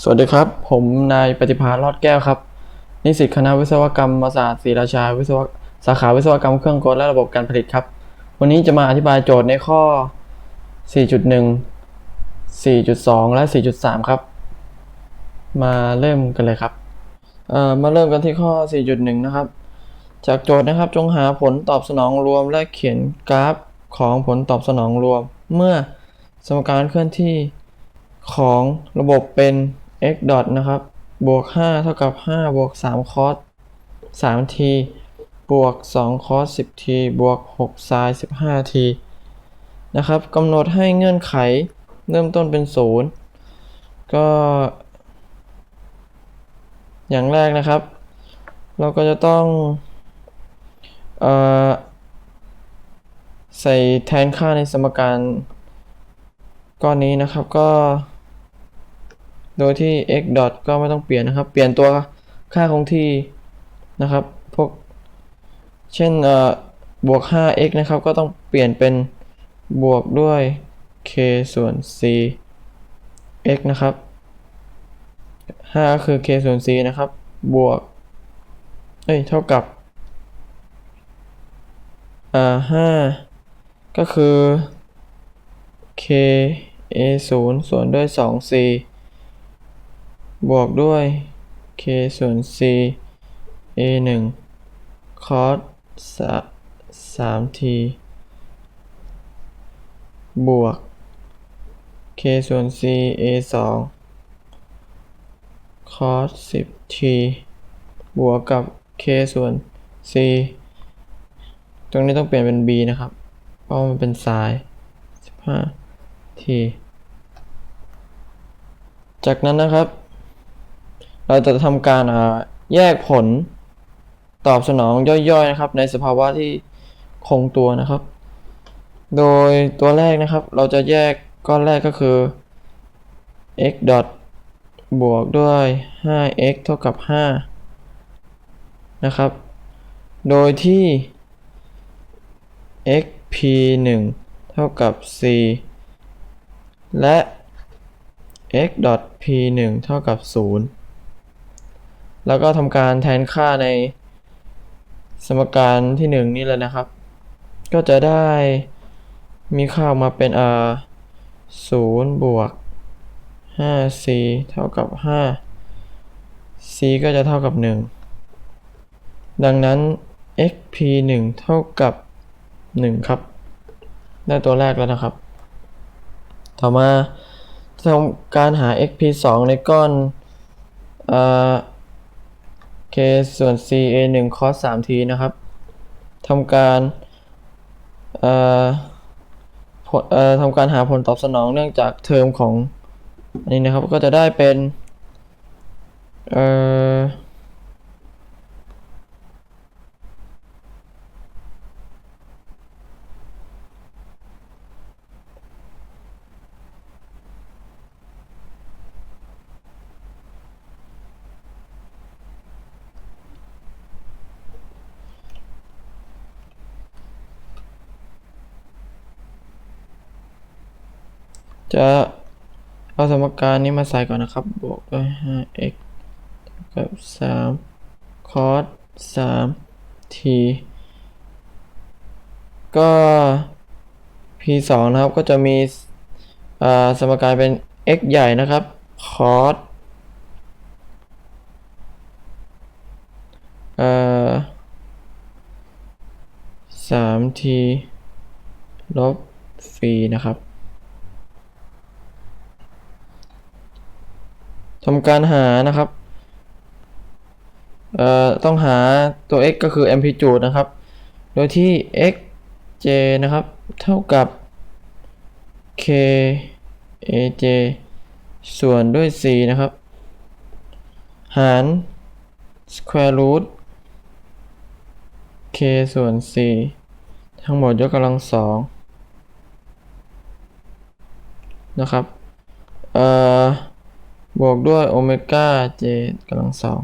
สวัสดีครับ ผมนายปฏิภาลอดแก้วครับ นิสิตคณะวิศวกรรมศาสตร์ศรีราชาวิศวสาขาวิศวกรรมเครื่องกลและระบบการผลิตครับ วันนี้จะมาอธิบายโจทย์ในข้อ 4.1 4.2 และ 4.3 ครับ มาเริ่มกันเลยครับเอ่อมาเริ่มกันที่ข้อ 4.1 นะครับ จากโจทย์นะครับจงหาผลตอบสนองรวมและเขียนกราฟของผลตอบสนองรวม เมื่อสมการเคลื่อนที่ของระบบเป็น x dot นะครับ บวก 5 เท่ากับ 5 บวก 3 cos 3 t บวก 2 cos 10 t บวก 6 sin 15 t นะครับกำหนดให้เงื่อนไขเริ่มต้นเป็น 0 ก็ อย่างแรกนะครับ เราก็จะต้องอใส่แทนค่าในสมการก้อนนี้นะครับก็ โดยที่ x dot ก็ไม่ต้องเปลี่ยนนะครับ เปลี่ยนตัวค่าคงที่นะครับ พวก เช่นบวก 5x นะครับ ก็ต้องเปลี่ยนเป็นบวกด้วย k ส่วน c x นะครับ 5 ก็คือ k ส่วน c นะครับ บวก เอ้ย เท่ากับ อ่าห้าก็คือ k a 0ส่วนด้วย 2 c บวกด้วย k ส่วน c a 1 cos 3 t บวก k ส่วน c a 2 cos 10 t บวกกับ k ส่วน c ตรงนี้ต้องเปลี่ยนเป็น b นะครับ เพราะมันเป็น sin 15 t จากนั้นนะครับ เราจะทำการแยกผลตอบสนองย่อยๆนะครับ ในสภาวะที่คงตัวนะครับ โดยตัวแรกนะครับ เราจะแยกก้อนแรกก็คือ x dot บวกด้วย 5x เท่ากับ 5 นะครับ โดยที่ x p 1เท่ากับ c และ x dot p 1เท่ากับ 0 แล้วก็ทำการแทนค่าในสมการที่ 1 นี่เลยนะครับ ก็จะได้มีค่าออกมาเป็นอ่า0บวก 5c เท่ากับ 5 c ก็จะเท่ากับ 1 ดังนั้น x p 1เท่ากับ 1 ครับ ได้ตัวแรกแล้วนะครับ ต่อมาทำการหา x p 2ในก้อนเอ่อ เคส่วน c a 1 cos 3 t นะครับทำการเอ่อเอ่อทำการหาผลตอบสนองเนื่องจากเทอมของอันนี้นะครับก็จะได้เป็นเอ่อ จะเอาสมการนี้มาใส่ก่อนนะครับ บวกด้วย 5x เท่ากับ 3 cos 3 t ก็ p 2นะครับ ก็จะมีสมการเป็น x ใหญ่นะครับ cos เอ่อ 3t ลบฟรีนะครับ ทำการหานะครับ เอ่อ ต้องหาตัว x ก็คือ amplitude นะครับ โดยที่ x j นะครับ เท่ากับ k a j ส่วนด้วย c นะครับ หาร square root k ส่วน c ทั้งหมดยกกำลังสองนะครับ เอ่อ บวกด้วยโอเมก้า j กำลังสอง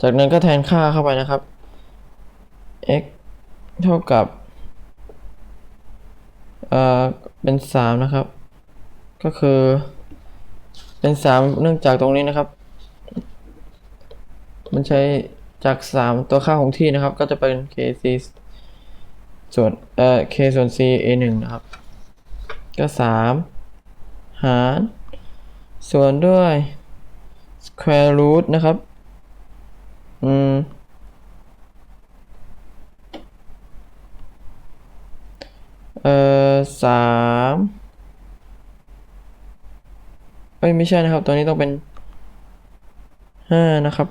จากนั้นก็แทนค่าเข้าไปนะครับ x เท่ากับ เอ่อ เป็น 3 นะครับ ก็คือ เป็นสามเนื่องจากตรงนี้นะครับ มันใช้จากสามตัวค่าของที่นะครับ ก็จะเป็น kc ส่วน เอ่อ k ส่วน c a หนึ่งนะครับ ก็สามหารส่วนด้วย square root นะครับ อืมเอ่อสามเอ้ย ไม่ใช่นะครับ ตัวนี้ต้องเป็นห้านะครับ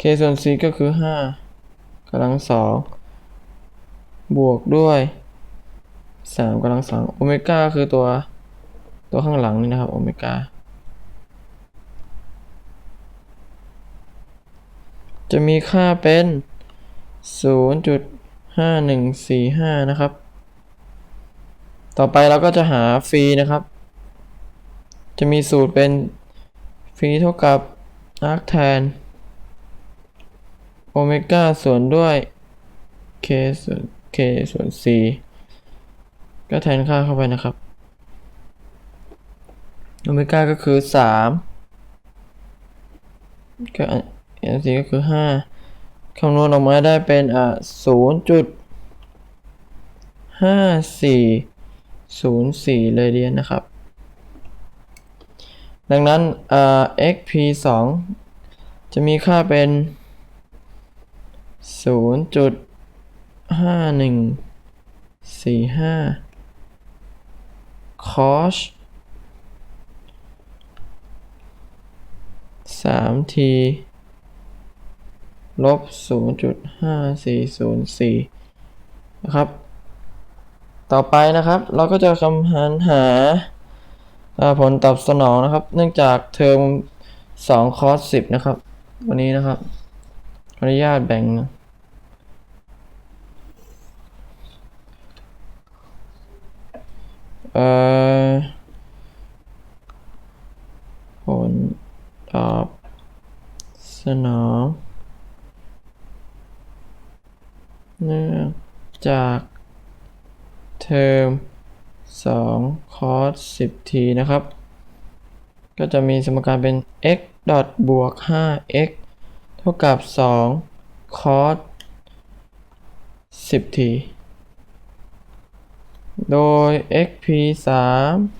k ส่วน c ก็คือห้ากำลังสองบวกด้วยสามกำลังสองโอเมก้าคือตัว ตัวข้างหลังนี่นะครับโอเมก้าจะมีค่าเป็น 0.5145 นะครับ ต่อไปเราก็จะหาฟรีนะครับ จะมีสูตรเป็นฟรีเท่ากับ arc tan โอ เมก้าส่วนด้วย k ส่วน k ส่วน c ก็แทนค่าเข้าไปนะครับ โอเมก้าก็คือ 3 ก็อัน c ก็คือ 5 คำนวณออกมาได้เป็นอ่า0.5404เรเดียนนะครับ ดังนั้นอ่า xp 2จะมีค่าเป็น ศูนย์จุดห้าหนึ่งสี่ห้าคอสสามทีลบศูนย์จุดห้าสี่ศูนย์สี่นะครับ ต่อไปนะครับ เราก็จะคำหารหาผลตอบสนองนะครับ เนื่องจากเทอมสองคอสสิบนะครับ วันนี้นะครับ ขออนุญาตแบ่งนะเอ่อผลตอบสนองเนื่องจากเทอม2คอส10ทีนะครับ ก็จะมีสมการเป็น x ดอทบวก 5x เท่ากับ 2 cos 10ที โดย xp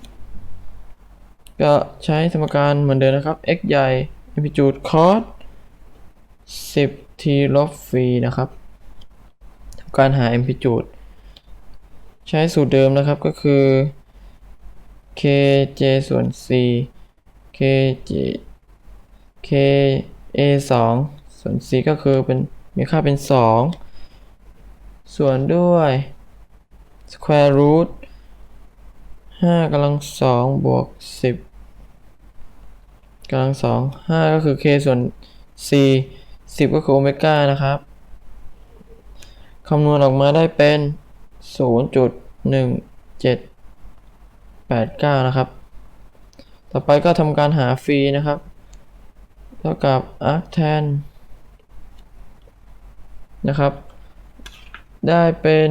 3ก็ใช้สมการเหมือนเดิมนะครับ x ใหญ่ amplitude cos 10ทีลบฟรีนะครับทำการหา amplitude ใช้สูตรเดิมนะครับก็คือ kj ส่วน c kj k a 2ส่วน c ก็คือเป็นมีค่าเป็น 2 ส่วนด้วย square root 5กำลัง2บวก10กำลัง2 5ก็คือ k ส่วน c 10ก็คือโอเมก้านะครับ คำนวณออกมาได้เป็น0.1789นะครับ ต่อไปก็ทำการหาฟรีนะครับ เท่ากับ arctan นะครับ ได้เป็น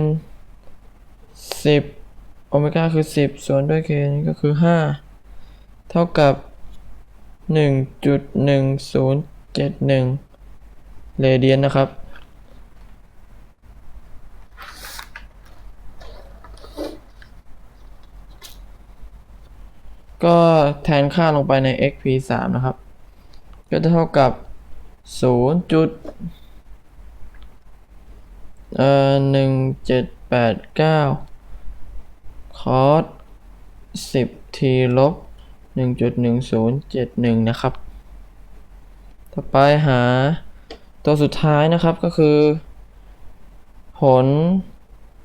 10โอเมก้าคือ 10 ส่วนด้วย k นี่ก็คือ 5 เท่ากับ 1.1071 เรเดียนนะครับก็แทนค่าลงไปใน xp 3นะครับ ก็จะเท่ากับ 0. จุดเอ่อ 1789 cos 10 t ลบ 1.1071 นะครับ ต่อไปหาตัวสุดท้ายนะครับก็คือ ผล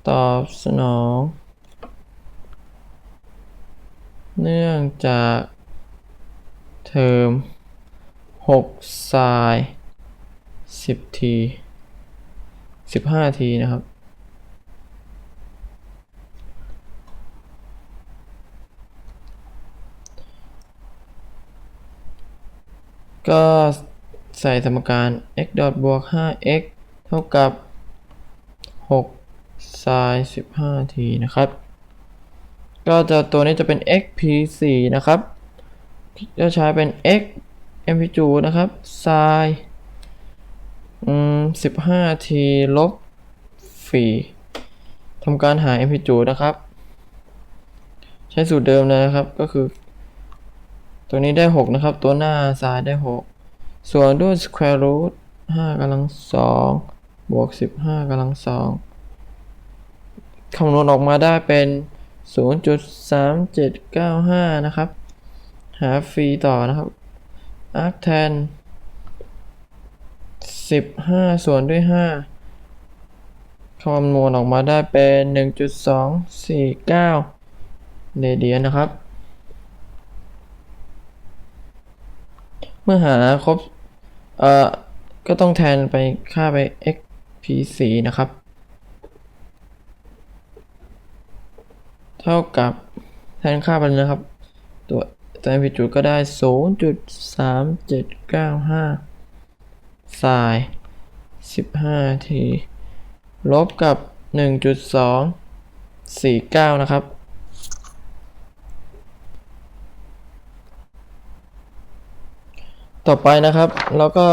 ตอบสนอง เนื่องจากเทอม6 sin 10ที15ทีนะครับ ก็ใส่สมการ x ดอทบวก 5x เท่ากับ6 sin 15 t นะครับ ก็จะตัวนี้จะเป็น x p 4นะครับ จะใช้เป็น x amplitude นะครับ sin อืม 15 t ลบ4ทำการหา amplitude นะครับ ใช้สูตรเดิมนะครับ ก็คือ ตัวนี้ได้6นะครับ ตัวหน้าซ้ายได้6ส่วนด้วย square root 5กำลัง2บวก15กำลัง2คำนวณออกมาได้เป็น 0.3795 นะครับ หาฟรีต่อนะครับ arctan 15 ส่วนด้วย 5คำนวณออกมาได้เป็น 1.249 เรเดียนนะครับ เมื่อหาครบ เอ่อ ก็ต้องแทนไปค่าไป x p 4 นะครับ เท่ากับแทนค่าไปนะครับ ตัวตัว amplitude ก็ได้ 0.3795 sin 15 t ลบกับ 1.249 นะครับ ต่อไปนะครับแล้วก็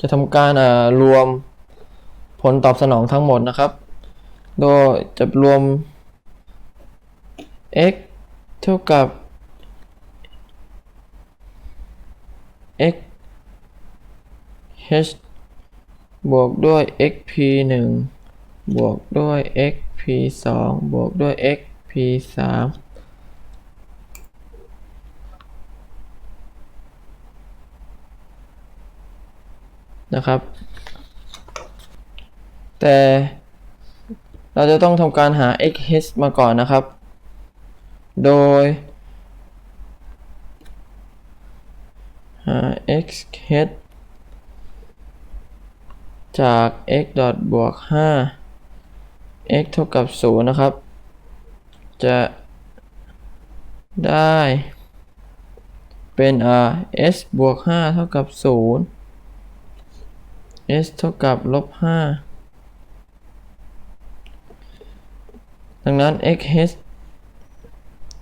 จะทำการอ่อรวมผลตอบสนองทั้งหมดนะครับ โดยจะรวม x เท่ากับ x h บวกด้วย xp 1บวกด้วย xp 2บวกด้วย xp 3 นะครับ แต่เราจะต้องทำการหา xh มาก่อนนะครับ โดยหา xh จาก x ดอทบวก5 x เท่ากับ 0 นะครับ จะได้เป็น s บวก 5 เท่ากับ 0 s เท่ากับลบ5ดังนั้น x h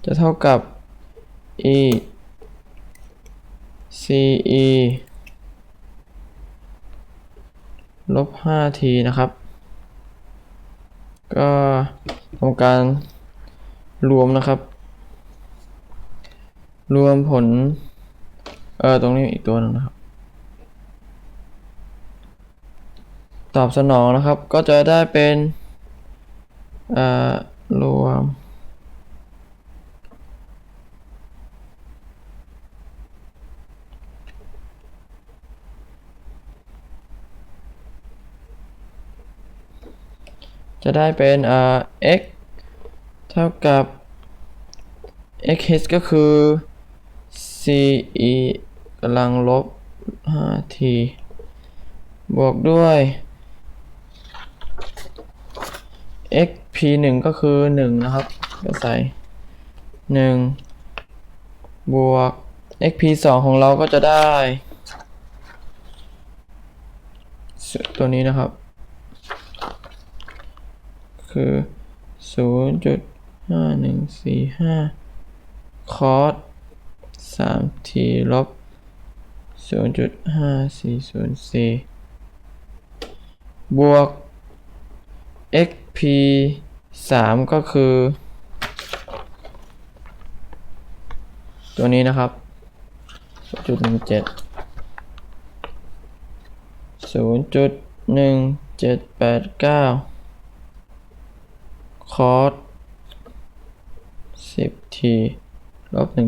จะเท่ากับ e c e ลบ 5t นะครับ ก็ทำการรวมนะครับ รวมผล เออตรงนี้อีกตัวหนึงนะครับ ตอบสนองนะครับ ก็จะได้เป็นรวม จะได้เป็นเอ่อ x เท่ากับ x h ก็คือ c e กำลังลบ 5t บวกด้วย x p 1ก็คือ 1 นะครับ ก็ใส่ 1 บวก x p 2ของเราก็จะได้ ตัวนี้นะครับ คือ 0.5145 cos 3t ลบ 0.5404 บวก xp 3 ก็คือ ตัวนี้นะครับ0.17 0.1789 cos 10t ลบ1.1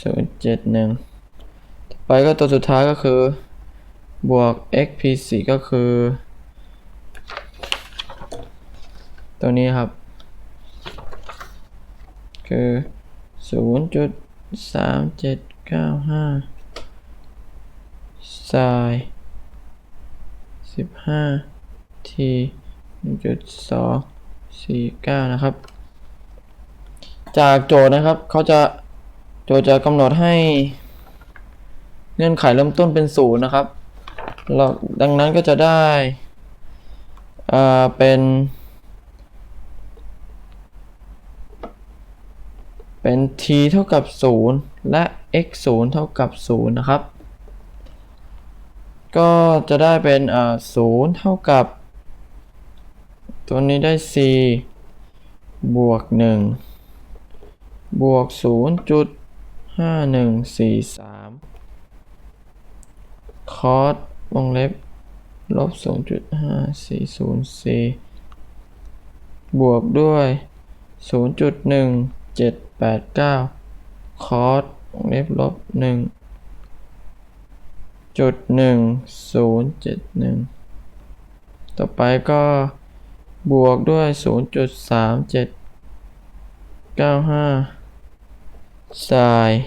071ต่อไปก็ตัวสุดท้ายก็คือ บวก xp 4ก็คือ ตัวนี้ครับ คือ 0.3795 sin 15 t 1.249 นะครับ จากโจทย์นะครับเขาจะโจทย์จะกำหนดให้เงื่อนไขเริ่มต้นเป็นศูนย์นะครับเราดังนั้นก็จะได้ อ่า เป็น เป็น t เท่ากับ 0 และ x 0เท่ากับ 0 นะครับ ก็จะได้เป็นเอ่า0เท่ากับ ตัวนี้ได้ c บวก 1 บวก 0.5143 คอสวงเล็บ ลบ 0.540 c บวกด้วย 0.1 7 0.1789คอสวงเล็บลบ1จุด1071ต่อไปก็บวกด้วย 0.3795ไซน์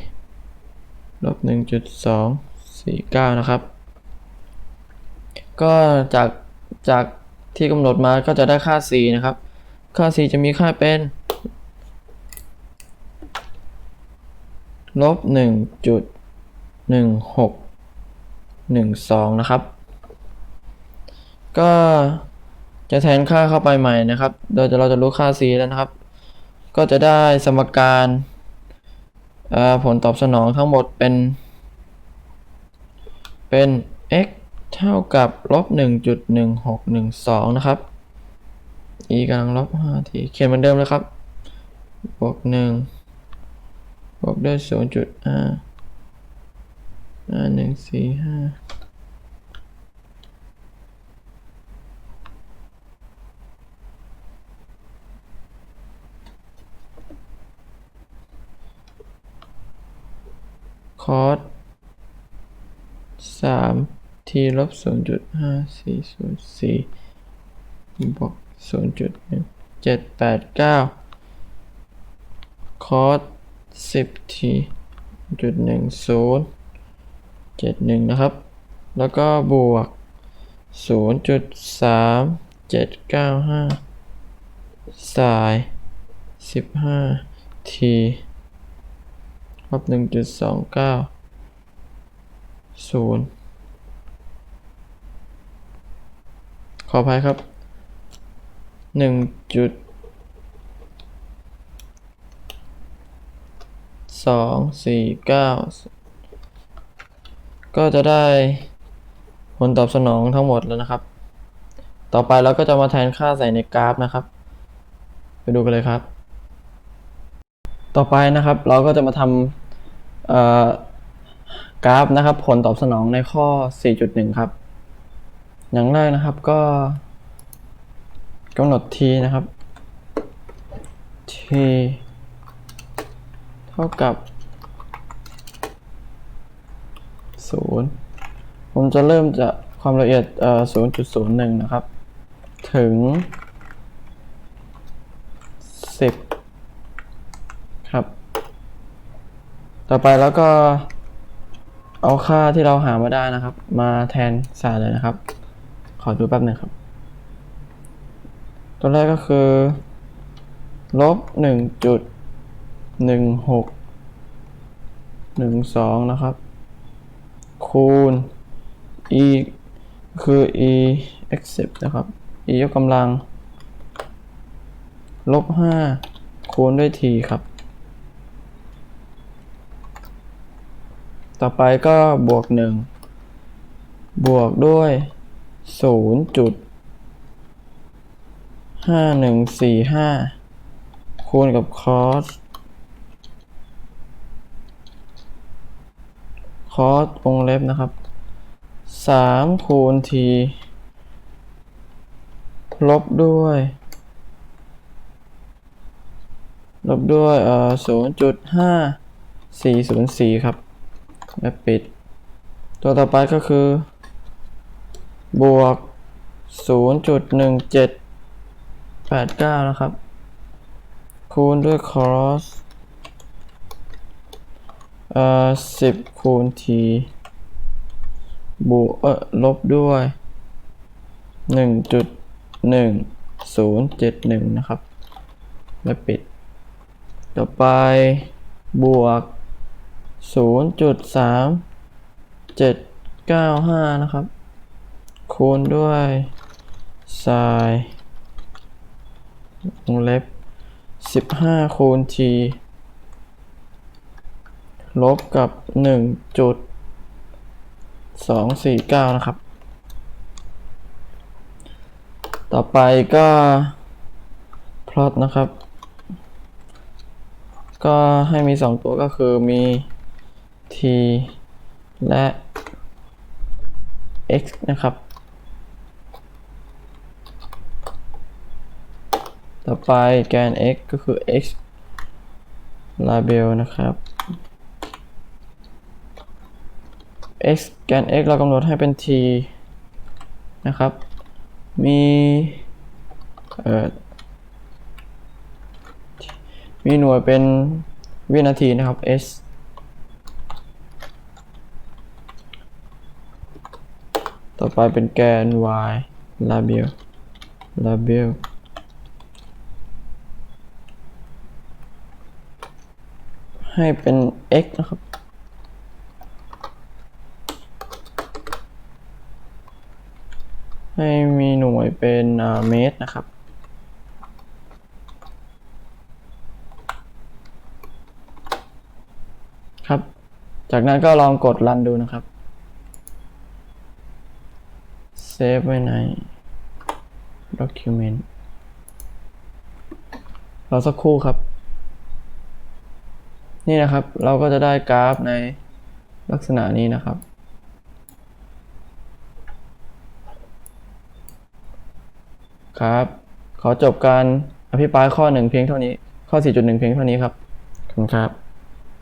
ลบ 1.249 นะครับ ก็จากจากที่กำหนดมาก็จะได้ค่า c นะครับ ค่า c จะมีค่าเป็น ลบ1.1612นะครับ ก็จะแทนค่าเข้าไปใหม่นะครับ โดยเราจะรู้ค่า c แล้วนะครับ ก็จะได้สมการผลตอบสนองทั้งหมดเป็น เป็น x เท่ากับลบ1.1612 นะครับ e กำลังลบ5ทีเขียนเหมือนเดิมเลยครับ บวก 1 บวกด้วย0.5 5145คอสสามทีลบศูนย์จุดห้าสี่ศูนย์สี่บวกศูนย์จุดหนึ่งเจ็ดแปดเก้าคอส สิบทีจุดหนึ่งศูนย์เจ็ดหนึ่งนะครับ แล้วก็บวกศูนย์จุดสามเจ็ดเก้าห้าสายสิบห้าทีลบหนึ่งจุดสองเก้าศูนย์ขออภัยครับหนึ่งจุด สองสี่เก้าก็จะได้ผลตอบสนองทั้งหมดแล้วนะครับ ต่อไปเราก็จะมาแทนค่าใส่ในกราฟนะครับ ไปดูกันเลยครับ ต่อไปนะครับเราก็จะมาทำกราฟนะครับ ผลตอบสนองในข้อ 4.1 ครับ อย่างแรกนะครับก็กำหนด t นะครับ t ท่ากับ0ผมจะเริ่มจากความละเอียดเอ่อ0.01 นะครับ ถึง 10 ครับ ต่อไปแล้วก็เอาค่าที่เราหามาได้นะครับ มาแทนใส่เลยนะครับ ขอดูแป๊บหนึ่งครับ ตัวแรกก็คือ ลบหนึ่งจุด หนึ่งหกหนึ่งสองนะครับ คูณ e คือ e x 10นะครับ e ยกกำลัง ลบห้าคูณด้วย t ครับ ต่อไปก็บวกหนึ่งบวกด้วยศูนย์จุดห้าหนึ่งสี่ห้าคูณกับคอส คอสวงเล็บนะครับสามคูณทีลบด้วย ลบด้วยเอ่อศูนย์จุดห้าสี่ศูนย์สี่ครับ และปิด ตัวต่อไปก็คือ บวก0.1789นะครับ คูณด้วย cross อ่อสิบคูณทีบวกเออลบด้วยหนึ่งจุดหนึ่งศูนย์เจ็ดหนึ่งนะครับ และปิด ต่อไปบวกศูนย์จุดสามเจ็ดเก้าห้านะครับ คูณด้วยไซน์วงเล็บสิบห้าคูณที ลบกับหนึ่งจุดสองสี่เก้านะครับ ต่อไปก็ plot นะครับ ก็ให้มีสองตัวก็คือมี t และ x นะครับ ต่อไปแกน x ก็คือ x label นะครับ x แกน x เรากำหนดให้เป็น t นะครับ มีเอ่อมีหน่วยเป็นวินาทีนะครับ s ต่อไปเป็นแกน y label label ให้เป็น x นะครับ ให้มีหน่วยเป็นเมตรนะครับ ครับ จากนั้นก็ลองกดรันดูนะครับ เซฟไว้ใน document รอสักครู่ครับ นี่นะครับเราก็จะได้กราฟในลักษณะนี้นะครับ ครับ ขอจบการอภิปรายข้อหนึ่งเพียงเท่านี้ ข้อ 4.1 เพียงเท่านี้ครับขอบคุณครับ